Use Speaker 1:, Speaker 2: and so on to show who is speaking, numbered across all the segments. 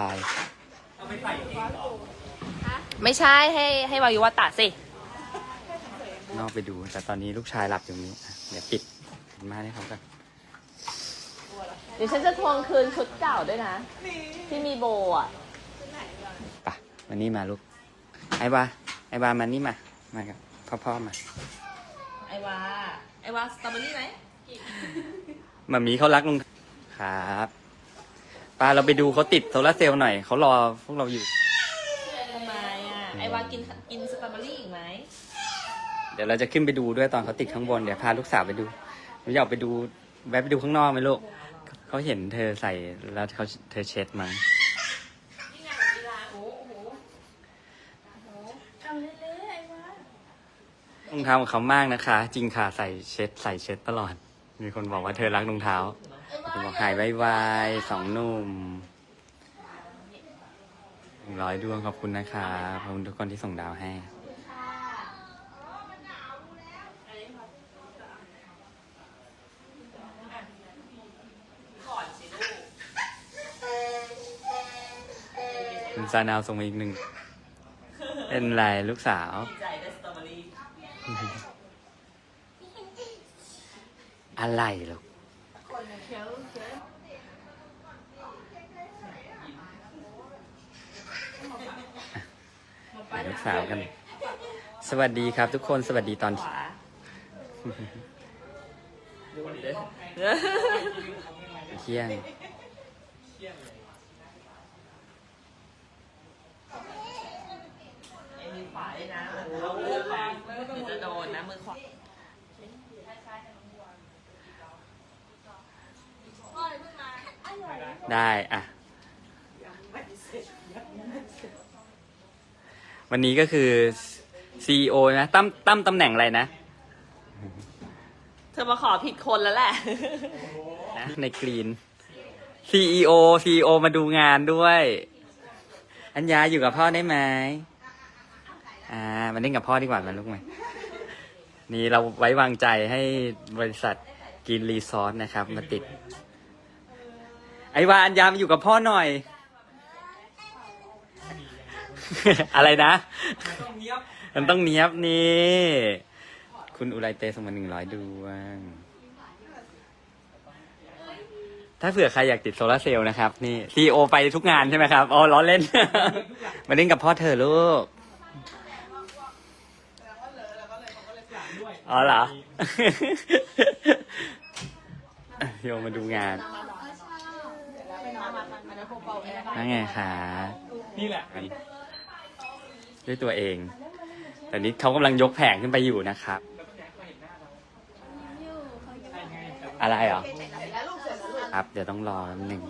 Speaker 1: ตาย
Speaker 2: ไม่ใช่ให้ให้วายุวัตะสิ
Speaker 1: นอกไปดู แต่ตอนนี้ลูกชายหลับอยู่นี้อะเดี๋ยวปิดปิดม่านให้เขากัน
Speaker 2: เดี๋ยวฉันจะทวงคืนชุดเก่าด้วยนะ ที่มีโบอะ
Speaker 1: ปะมานี่มาลูก ไอ้บาไอ้บามานี่มา มากับพ่อพ่อมา
Speaker 2: ไอวาไอวาสตรอเบอรี่ไหม
Speaker 1: มามีเขารักลุงครับ ปาเราไปดูเขาติดโซลาร์เซลล์หน่อยเขารอพวกเราอยู่
Speaker 2: ทำไมอะ ไอวากินกินสตรอเบอรี่อีกไหม
Speaker 1: เดี๋ยวเราจะขึ้นไปดูด้วยตอนเขาติดข้างบนเดี๋ยวพาลูกสาวไปดูหนูอยากไปดูแวะไปดูข้างนอกไหมลูกเขาเห็นเธอใส่แล้วเขาเธอเช็ดมั้ง
Speaker 2: นี่ไงกีฬาโอ้โหทำเละๆไอวาร
Speaker 1: องเท้าของเขามากนะคะ จริงค่ะใส่เช็ดใส่เช็ดตลอด มีคนบอกว่าเธอรักรองเท้า บอกหายไวๆสองหนุ่มหนึ่งร้อยดวงขอบคุณนะคะขอบคุณทุกคนที่ส่งดาวให้
Speaker 2: ก่อนสิลูก
Speaker 1: คุณซานาวส่งมาอีกหนึ่ง เป็นไรลูกสาว
Speaker 2: ดีใจได้สตรอเบอรี่
Speaker 1: อะไรลูก ไปลูกสาวกัน สวัสดีครับทุกคนสวัสดีตอน
Speaker 2: ขวา
Speaker 1: เที่ยง
Speaker 2: ไอมือขวาด้วยนะเอามือขวาเดี๋ยวจะโดนนะมือขวา
Speaker 1: ได้อะ วันนี้ก็คือ CEO นะตั้มตั้มตำแหน่งอะไรนะ
Speaker 2: เธอมาขอผิดคนแล้วแหละ
Speaker 1: นะในกรีน CEO CEO มาดูงานด้วย อัญญาอยู่กับพ่อได้ไหมอ่ามาเล่นกับพ่อดีกว่ามาลูกมานี่เราไว้วางใจให้บริษัทกินรีซอสนะครับ มาติด ไอ้วาอัญญามอยู่กับพ่อหน่อย อะไรนะ มันต้องเนี้ยบนี่ คุณอุไรเตส่งมาหนึ่งร้อยดวง ถ้าเผื่อใครอยากติดโซลาร์เซลล์นะครับ นี่ซีโอไปทุกงานใช่ไหมครับอ๋อล้อเล่น มาเล่นกับพ่อเธอลูก อ๋อเหรอโยมมาดูงาน นั่นไงคะ
Speaker 3: นี่แหละ
Speaker 1: ด้วยตัวเองแต่นี้เขากำลังยกแผงขึ้นไปอยู่นะครับ อะไรเหรอ ครับ เดี๋ยวต้องรอแป๊บหนึ่ง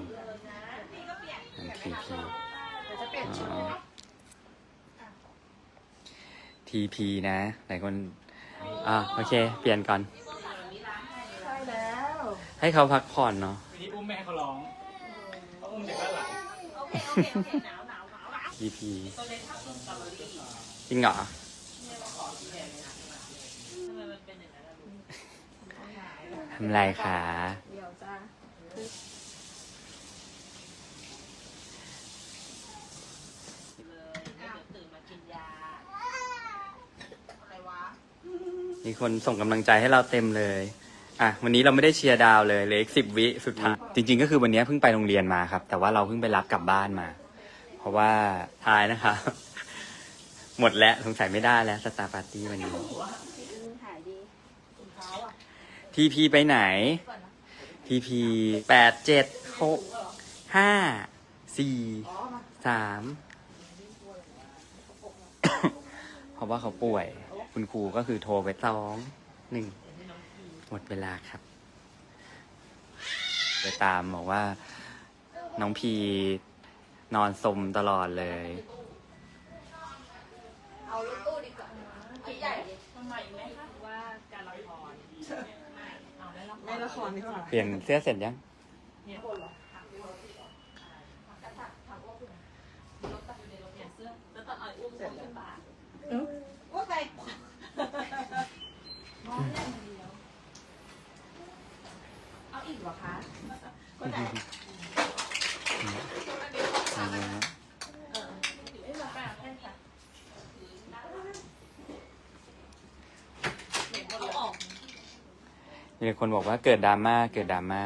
Speaker 1: ทีพีทีพีนะหลายคนอ่าโอเค เปลี่ยนก่อน ให้เขาพักผ่อนเนาะ
Speaker 3: วันนี้อุ้มแม่เขาร้องเขา อุ้มเด็กด้านหลัง
Speaker 1: ทีพีจริงเหรอทำไรคะ
Speaker 2: ตื่นมากินยา
Speaker 1: มีคนส่งกำลังใจให้เราเต็มเลย อะวันนี้เราไม่ได้เชียร์ดาวเลยเหลืออีกสิบวิสุดท้ายจริง ๆ ก็คือวันนี้เพิ่งไปโรงเรียนมาครับ แต่ว่าเราเพิ่งไปรับกลับบ้านมา เพราะว่าทายนะครับ หมดแล้วสงสัยไม่ได้แล้วสตาร์ปาร์ตี้วันนี้ทีพีไปไหนทีพีแปดเจ็ดหกห้าสี่สามเพราะว่าเขาป่วย คุณครูก็คือโทรไปสองหนึ่ง มดเวลาครับ ไปตามบอกว่า น้องพีนอนสมตลอดเลย
Speaker 4: เอารถตู้ดีกว่าพี่ใหญ่ดิ
Speaker 2: ไม่ละครดีกว่า
Speaker 1: เปลี่ยนเสื้อเสร็จยัง
Speaker 2: แล้วตอนเอาอุ้มเสร็จแล้ว
Speaker 1: มีคนบอกว่าเกิดดราม่าเกิดดราม่า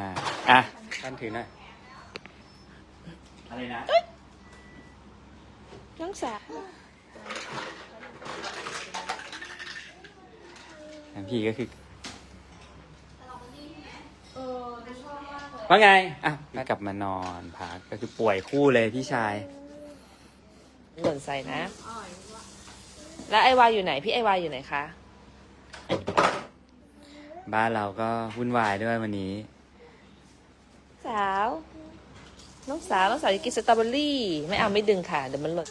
Speaker 1: อะท่านถือหน่อยอะไรนะ
Speaker 2: น้องสา
Speaker 1: พี่ก็คือ ว่าไง อะแล้วกลับมานอนพักก็คือป่วยคู่เลยพี่ชาย
Speaker 2: หล่นใส่นะ แล้วไอวาอยู่ไหน พี่ไอวาอยู่ไหนคะ
Speaker 1: บ้านเราก็วุ่นวายด้วยวันนี้
Speaker 2: สาว น้องสาว น้องสาวจะกินสตรอเบอรี่ ไม่เอาไม่ดึงค่ะ เดี๋ยวมันหล่น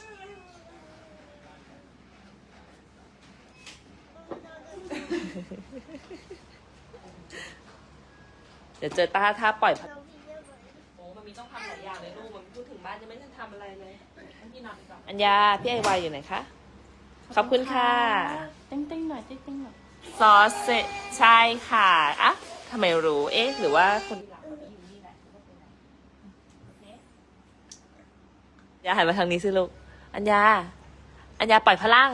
Speaker 2: เดี๋ยวเจอตาถ้าปล่อยโอ้มันมีต้องทำหลายอย่างเลยลูกมันพูดถึงบ้านจะไม่ได้ทำอะไรเลยพี่นอนก่อนอัญญาพี่ไอวายอยู่ไหนคะขอบคุณค่ะ
Speaker 4: เต้งเต้งหน่อยเต้งเต้งหน่อย
Speaker 2: ซอสเซใช่ค่ะอะทำไมรู้เอ๊ะ หรือว่าคนอย่าหันมาทางนี้สิลูก อัญญา อัญญาปล่อยพลัง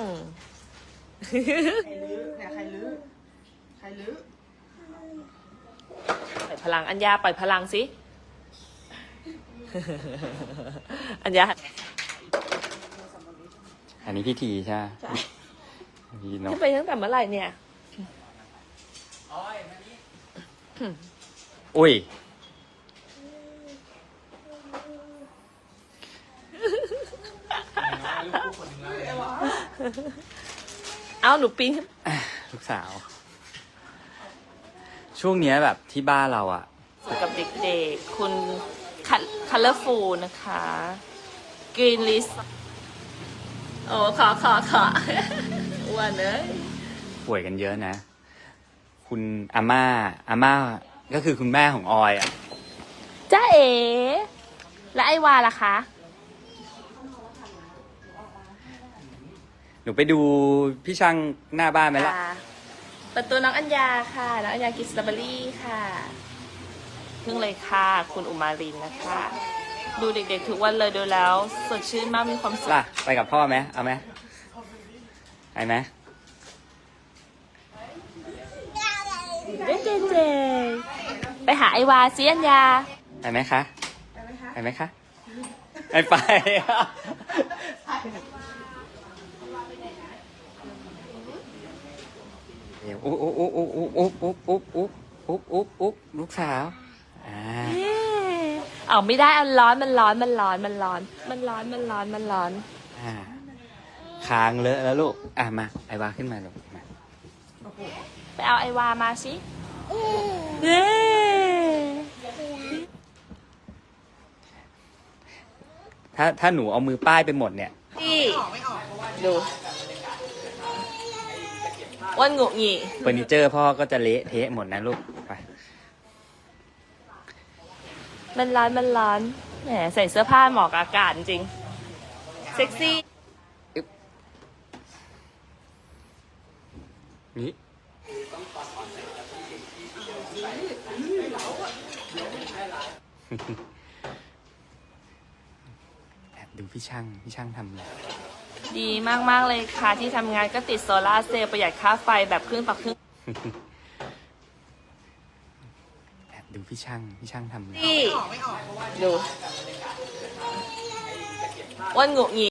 Speaker 5: เนี่ยใครลื้อใครลื้อ
Speaker 2: ปล่อย พลัง อัญญาปล่อยพลังสิ อัญญา
Speaker 1: อันนี้พี่ทีใช่ไหมพี่นก
Speaker 2: จะไปตั้งแต่เมื่อไหร่เนี่ย
Speaker 1: อุ้ย
Speaker 2: เอ้าหนูปีนขึ้น
Speaker 1: ลูกสาว ช่วงเนี้ยแบบที่บ้านเราอะ
Speaker 2: กับเด็กๆ คุณคัลเลอร์ฟูนะคะกรีนลิสโอ้ขอขอขออ้วนเลย
Speaker 1: ป่วยกันเยอะนะ คุณอาม่าอาม่าก็คือคุณแม่ของออยอะ
Speaker 2: จ้าเอ๋และไอวาล่ะคะ
Speaker 1: หนูไปดูพี่ช่างหน้าบ้านไหมล่ะ
Speaker 2: ค่ะประตูน้องอัญญาค่ะ น้องอัญญากินสตรอเบอรี่ค่ะเพิ่งเลยค่ะ คุณอุมารินนะคะ ดูเด็กๆทุกวันเลยดูแล้วสดชื่นมากมีความสุข
Speaker 1: ล่ะ ไปกับพ่อไหมเอาไหมไปไหม
Speaker 2: เจ๊เจไปหาไอวาซิอัญญา
Speaker 1: ไปไหมคะไปไหมคะไปไป อุ๊บอุ๊บอุ๊บอุ๊บอุ๊บอุ๊บอุ๊บอุ๊บอุ๊บอุ๊บอุ๊บลูกสาวอ่า
Speaker 2: เย้เอาไม่ได้อันร้อนมันร้อนมันร้อนมันร้อน มันร้อนมันร้อนมันร้อน
Speaker 1: อ่าค้างเลอะแล้วลูกอะมาไอวาขึ้นมาลูกมา
Speaker 2: ไปเอาไอวามาสิเย้
Speaker 1: ถ้าถ้าหนูเอามือป้ายไปหมดเนี่ย
Speaker 2: พี่
Speaker 5: ออกไม่ออกเพราะว่า
Speaker 2: ดู อ้วันหงุกหงิ
Speaker 1: เฟอร์นิเจอร์พ่อก็จะเละเทะหมดนะลูกไป
Speaker 2: มันร้อนมันร้อนแหมใส่เสื้อผ้าเหมาะกับอากาศจริงเซ็กซี่
Speaker 1: นี่แอบดูพี่ช่างพี่ช่างทำอะไร
Speaker 2: ดีมาก ๆ เลยค่ะ ที่ทำงานก็ติดโซลาร์เซลล์ประหยัดค่าไฟแบบครึ่งต่อครึ่ง
Speaker 1: แอบดูพี่ช่าง พี่ช่างทำอะไร
Speaker 2: พี่
Speaker 5: ออกไม่ออกเพราะว่า
Speaker 2: ดูอ้วันหงุกหงิ